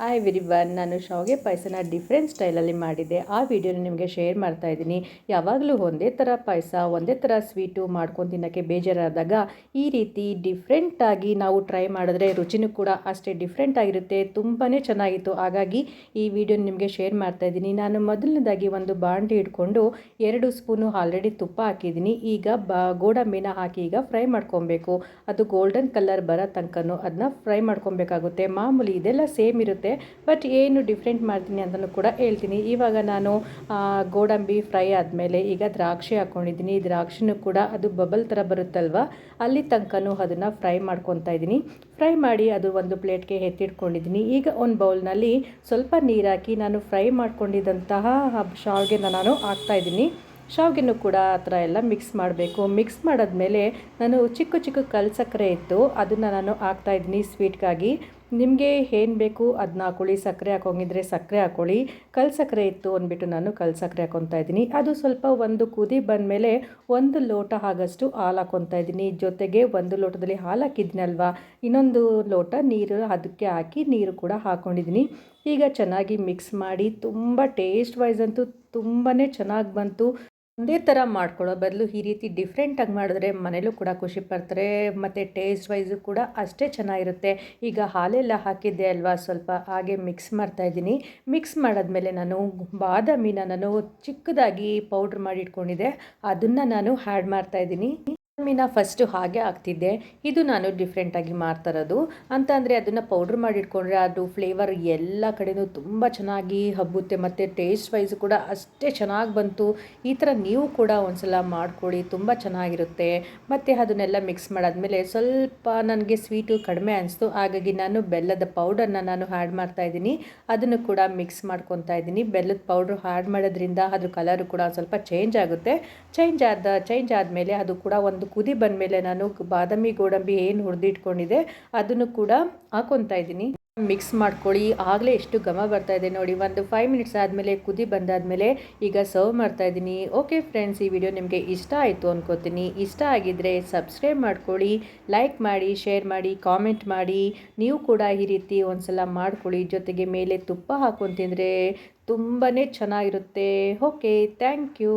Hi ವಿರಿವನ್ ನಾನು ಶಾವಿಗೆ ಪಾಯಸನ different ಸ್ಟೈಲಲ್ಲಿ ಮಾಡಿದ್ದೆ ಆ ವಿಡಿಯೋನ ನಿಮಗೆ ಶೇರ್ ಮಾಡ್ತಾ ಇದ್ದೀನಿ. ಯಾವಾಗಲೂ ಒಂದೇ ಥರ ಪಾಯಸ, ಒಂದೇ ಥರ ಸ್ವೀಟು ಮಾಡ್ಕೊಂಡು ತಿನ್ನೋಕ್ಕೆ ಬೇಜಾರಾದಾಗ ಈ ರೀತಿ ಡಿಫ್ರೆಂಟಾಗಿ ನಾವು ಟ್ರೈ ಮಾಡಿದ್ರೆ ರುಚಿನೂ ಕೂಡ ಅಷ್ಟೇ ಡಿಫ್ರೆಂಟ್ ಆಗಿರುತ್ತೆ. ತುಂಬಾ ಚೆನ್ನಾಗಿತ್ತು. ಹಾಗಾಗಿ ಈ ವಿಡಿಯೋ ನಿಮಗೆ ಶೇರ್ ಮಾಡ್ತಾ ಇದ್ದೀನಿ. ನಾನು ಮೊದಲನೇದಾಗಿ ಒಂದು ಬಾಂಡಿ ಇಟ್ಕೊಂಡು ಎರಡು ಸ್ಪೂನು ಆಲ್ರೆಡಿ ತುಪ್ಪ ಹಾಕಿದ್ದೀನಿ. ಈಗ ಬ, ಗೋಡಂಬಿನ ಹಾಕಿ ಈಗ ಫ್ರೈ ಮಾಡ್ಕೊಬೇಕು. ಅದು ಗೋಲ್ಡನ್ ಕಲರ್ ಬರೋ ತನಕನೂ ಅದನ್ನ ಫ್ರೈ ಮಾಡ್ಕೊಬೇಕಾಗುತ್ತೆ. ಮಾಮೂಲಿ ಇದೆಲ್ಲ ಸೇಮ್ ಇರುತ್ತೆ. ಬಟ್ ಏನು ಡಿಫ್ರೆಂಟ್ ಮಾಡ್ತೀನಿ ಅಂತಲೂ ಕೂಡ ಹೇಳ್ತೀನಿ. ಇವಾಗ ನಾನು ಗೋಡಂಬಿ ಫ್ರೈ ಆದಮೇಲೆ ಈಗ ದ್ರಾಕ್ಷಿ ಹಾಕ್ಕೊಂಡಿದ್ದೀನಿ ದ್ರಾಕ್ಷಿನೂ ಕೂಡ ಅದು ಬಬಲ್ ಥರ ಬರುತ್ತಲ್ವ? ಅಲ್ಲಿ ತನಕನೂ ಅದನ್ನು ಫ್ರೈ ಮಾಡ್ಕೊತಾ ಇದ್ದೀನಿ. ಫ್ರೈ ಮಾಡಿ ಅದು ಒಂದು ಪ್ಲೇಟ್ಗೆ ಎತ್ತಿಟ್ಕೊಂಡಿದ್ದೀನಿ. ಈಗ ಒಂದು ಬೌಲ್ನಲ್ಲಿ ಸ್ವಲ್ಪ ನೀರು ಹಾಕಿ ನಾನು ಫ್ರೈ ಮಾಡ್ಕೊಂಡಿದ್ದಂತಹ ಶಾವಿಗೆನ ನಾನು ಹಾಕ್ತಾಯಿದ್ದೀನಿ ಶಾವಿಗೆನೂ ಕೂಡ ಆ ಥರ ಎಲ್ಲ ಮಿಕ್ಸ್ ಮಾಡಬೇಕು. ಮಿಕ್ಸ್ ಮಾಡಿದ್ಮೇಲೆ ನಾನು ಚಿಕ್ಕ ಚಿಕ್ಕ ಕಲ್ ಸಕ್ಕರೆ ಇತ್ತು. ಅದನ್ನು ನಾನು ಹಾಕ್ತಾಯಿದ್ದೀನಿ ಸ್ವೀಟ್ಗಾಗಿ ನಿಮಗೆ ಏನು ಬೇಕು ಅದನ್ನ ಹಾಕೊಳ್ಳಿ ಸಕ್ಕರೆ ಹಾಕೋಂಗಿದ್ರೆ ಸಕ್ಕರೆ ಹಾಕೊಳ್ಳಿ ಕಲ್ ಸಕ್ಕರೆ ಇತ್ತು ಅಂದ್ಬಿಟ್ಟು ನಾನು ಕಲ್ ಸಕ್ಕರೆ ಹಾಕೊತಾ ಇದ್ದೀನಿ. ಅದು ಸ್ವಲ್ಪ ಒಂದು ಕುದಿ ಬಂದಮೇಲೆ ಒಂದು ಲೋಟ ಆಗಷ್ಟು ಹಾಲು ಹಾಕೊತಾ ಇದ್ದೀನಿ. ಜೊತೆಗೆ ಒಂದು ಲೋಟದಲ್ಲಿ ಹಾಲು ಹಾಕಿದ್ನಲ್ವಾ? ಇನ್ನೊಂದು ಲೋಟ ನೀರು, ಅದಕ್ಕೆ ಹಾಕಿ ನೀರು ಕೂಡ ಹಾಕ್ಕೊಂಡಿದ್ದೀನಿ ಈಗ ಚೆನ್ನಾಗಿ ಮಿಕ್ಸ್ ಮಾಡಿ, ತುಂಬ ಟೇಸ್ಟ್ ವೈಸ್ ಅಂತೂ ತುಂಬಾ ಚೆನ್ನಾಗಿ ಬಂತು. ಒಂದೇ ಥರ ಮಾಡ್ಕೊಳ್ಳೋ ಬದಲು ಈ ರೀತಿ ಡಿಫ್ರೆಂಟಾಗಿ ಮಾಡಿದ್ರೆ ಮನೇಲೂ ಕೂಡ ಖುಷಿ ಪಡ್ತಾರೆ, ಮತ್ತು ಟೇಸ್ಟ್ ವೈಸು ಕೂಡ ಅಷ್ಟೇ ಚೆನ್ನಾಗಿರುತ್ತೆ. ಈಗ ಹಾಲೆಲ್ಲ ಹಾಕಿದ್ದೆ ಅಲ್ವಾ, ಸ್ವಲ್ಪ ಹಾಗೆ ಮಿಕ್ಸ್ ಮಾಡ್ತಾಯಿದ್ದೀನಿ ಮಿಕ್ಸ್ ಮಾಡಿದ್ಮೇಲೆ ನಾನು ಬಾದಾಮಿನ ನಾನು ಚಿಕ್ಕದಾಗಿ ಪೌಡ್ರ್ ಮಾಡಿ ಇಟ್ಕೊಂಡಿದ್ದೆ. ಅದನ್ನು ನಾನು ಆ್ಯಡ್ ಮಾಡ್ತಾಯಿದ್ದೀನಿ ಬಾದಾಮಿನ ಫಸ್ಟು ಹಾಗೆ ಆಗ್ತಿದ್ದೆ. ಇದು ನಾನು ಡಿಫ್ರೆಂಟಾಗಿ ಮಾಡ್ತಾ ಇರೋದು ಅಂತ ಅಂದರೆ ಅದನ್ನು ಪೌಡ್ರ್ ಮಾಡಿಟ್ಕೊಂಡ್ರೆ ಅದು ಫ್ಲೇವರ್ ಎಲ್ಲ ಕಡೆನೂ ತುಂಬ ಚೆನ್ನಾಗಿ ಹಬ್ಬುತ್ತೆ. ಮತ್ತು ಟೇಸ್ಟ್ ವೈಸ್ ಕೂಡ ಅಷ್ಟೇ ಚೆನ್ನಾಗಿ ಬಂತು. ಈ ಥರ ನೀವು ಕೂಡ ಒಂದ್ಸಲ ಮಾಡ್ಕೊಳ್ಳಿ ತುಂಬ ಚೆನ್ನಾಗಿರುತ್ತೆ. ಮತ್ತು ಅದನ್ನೆಲ್ಲ ಮಿಕ್ಸ್ ಮಾಡಾದ್ಮೇಲೆ ಸ್ವಲ್ಪ ನನಗೆ ಸ್ವೀಟು ಕಡಿಮೆ ಅನಿಸ್ತು. ಹಾಗಾಗಿ ನಾನು ಬೆಲ್ಲದ ಪೌಡರ್ನ ನಾನು ಆ್ಯಡ್ ಮಾಡ್ತಾ ಇದ್ದೀನಿ. ಅದನ್ನು ಕೂಡ ಮಿಕ್ಸ್ ಮಾಡ್ಕೊತಾ ಇದ್ದೀನಿ. ಬೆಲ್ಲದ ಪೌಡ್ರ್ ಆ್ಯಡ್ ಮಾಡೋದ್ರಿಂದ ಅದ್ರ ಕಲರು ಕೂಡ ಸ್ವಲ್ಪ ಚೇಂಜ್ ಆಗುತ್ತೆ. ಚೇಂಜ್ ಆದ ಚೇಂಜ್ ಆದಮೇಲೆ ಅದು ಕೂಡ ಒಂದು ಕುದಿ ಬಂದಮೇಲೆ ನಾನು ಬಾದಾಮಿ ಗೋಡಂಬಿ ಏನು ಹುರಿದಿಟ್ಕೊಂಡಿದೆ ಅದನ್ನು ಕೂಡ ಹಾಕೊತಾ ಇದ್ದೀನಿ. ಮಿಕ್ಸ್ ಮಾಡ್ಕೊಳ್ಳಿ, ಆಗಲೇ ಎಷ್ಟು ಘಮ ಬರ್ತಾ ಇದೆ ನೋಡಿ. ಒಂದು ಫೈವ್ ಮಿನಿಟ್ಸ್ ಆದಮೇಲೆ, ಕುದಿ ಬಂದಾದಮೇಲೆ ಈಗ ಸರ್ವ್ ಮಾಡ್ತಾ ಇದ್ದೀನಿ. ಓಕೆ ಫ್ರೆಂಡ್ಸ್ ಈ ವಿಡಿಯೋ ನಿಮಗೆ ಇಷ್ಟ ಆಯಿತು ಅನ್ಕೋತೀನಿ. ಇಷ್ಟ ಆಗಿದ್ದರೆ ಸಬ್ಸ್ಕ್ರೈಬ್ ಮಾಡ್ಕೊಳ್ಳಿ ಲೈಕ್ ಮಾಡಿ ಶೇರ್ ಮಾಡಿ ಕಾಮೆಂಟ್ ಮಾಡಿ. ನೀವು ಕೂಡ ಈ ರೀತಿ ಒಂದ್ಸಲ ಮಾಡ್ಕೊಳ್ಳಿ. ಜೊತೆಗೆ ಮೇಲೆ ತುಪ್ಪ ಹಾಕೊಂಡು ತಿಂದರೆ ತುಂಬಾ ಚೆನ್ನಾಗಿರುತ್ತೆ. Okay thank you